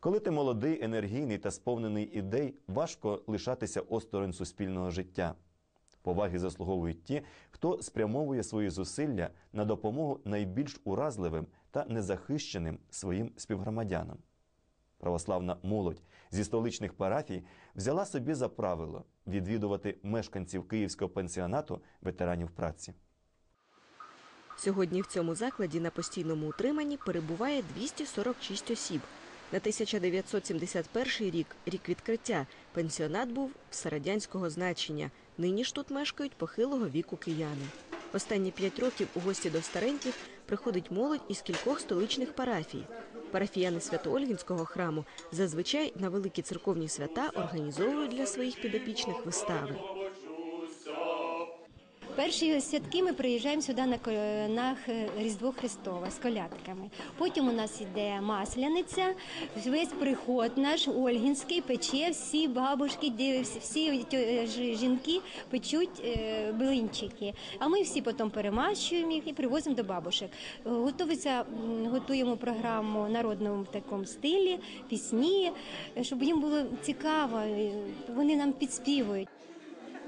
Коли ти молодий, енергійний та сповнений ідей, важко лишатися осторонь суспільного життя. Поваги заслуговують ті, хто спрямовує свої зусилля на допомогу найбільш уразливим та незахищеним своїм співгромадянам. Православна молодь зі столичних парафій взяла собі за правило відвідувати мешканців київського пансіонату ветеранів праці. Сьогодні в цьому закладі на постійному утриманні перебуває 246 осіб. На 1971 рік, рік відкриття, пенсіонат був всерадянського значення. Нині ж тут мешкають похилого віку кияни. Останні п'ять років у гості до стареньких приходить молодь із кількох столичних парафій. Парафіяни Свято-Ольгінського храму зазвичай на великі церковні свята організовують для своїх підопічних вистави. Перші святки ми приїжджаємо сюди на, на Різдво Христове з колядками. Потім у нас іде масляниця, весь приход наш Ольгінський пече, всі бабушки, всі- тьо- ж- жінки печуть е, блинчики. А ми всі потім перемащуємо їх і привозимо до бабушек. Е, Готується, готуємо програму в народному такому стилі, пісні, е, щоб їм було цікаво. е, Вони нам підспівують.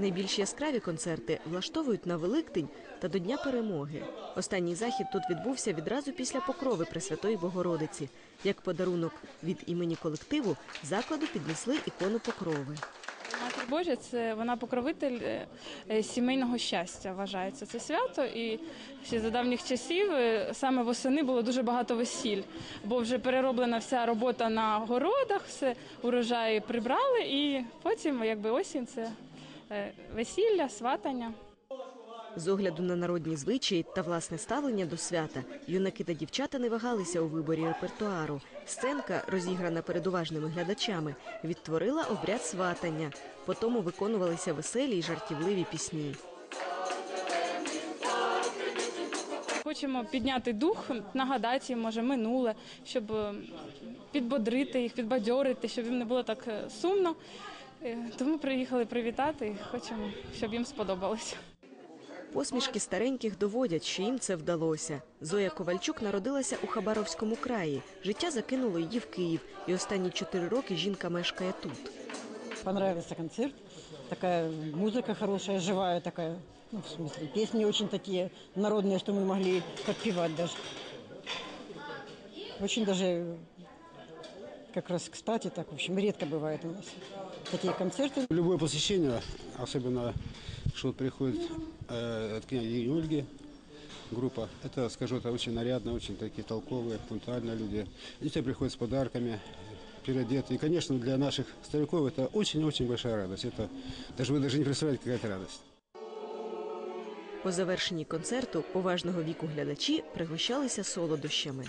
Найбільш яскраві концерти влаштовують на Великдень та до Дня перемоги. Останній захід тут відбувся відразу після покрови Пресвятої Богородиці. Як подарунок від імені колективу закладу піднесли ікону покрови. Матір Божа це вона покровитель е, е, сімейного щастя. Вважається це свято. І ще за давніх часів е, саме восени було дуже багато весіль, бо вже перероблена вся робота на городах, все урожаї прибрали, і потім, якби осінь, це весілля, сватання. З огляду на народні звичаї та власне ставлення до свята, юнаки та дівчата не вагалися у виборі репертуару. Сценка, розіграна перед уважними глядачами, відтворила обряд сватання. Потому виконувалися веселі й жартівливі пісні. Хочемо підняти дух, нагадати їм, може, минуле, щоб е, підбодрити їх, підбадьорити, щоб їм не було так е, сумно. Е, Тому приїхали привітати і хочемо, щоб їм сподобалося. Посмішки стареньких доводять, що їм це вдалося. Зоя Ковальчук народилася у Хабаровському краї. Життя закинуло її в Київ, і останні чотири роки жінка мешкає тут. Понравился концерт. Такая музыка хорошая, живая такая. Ну, в смысле, песни очень такие народные, что мы могли подпевать даже. Очень даже как раз кстати, так, в общем, редко бывает у нас такие концерты. Любое посещение, особенно, что вот приходит э, от княгини Ольги группа, это, скажу, это очень нарядно, очень такие толковые, пунктуальные люди. Дети приходят с подарками, переодеты. И, конечно, для наших стариков это очень-очень большая радость. Это даже вы даже не представляете, какая это радость. По завершенні концерту поважного віку глядачі пригощалися солодощами.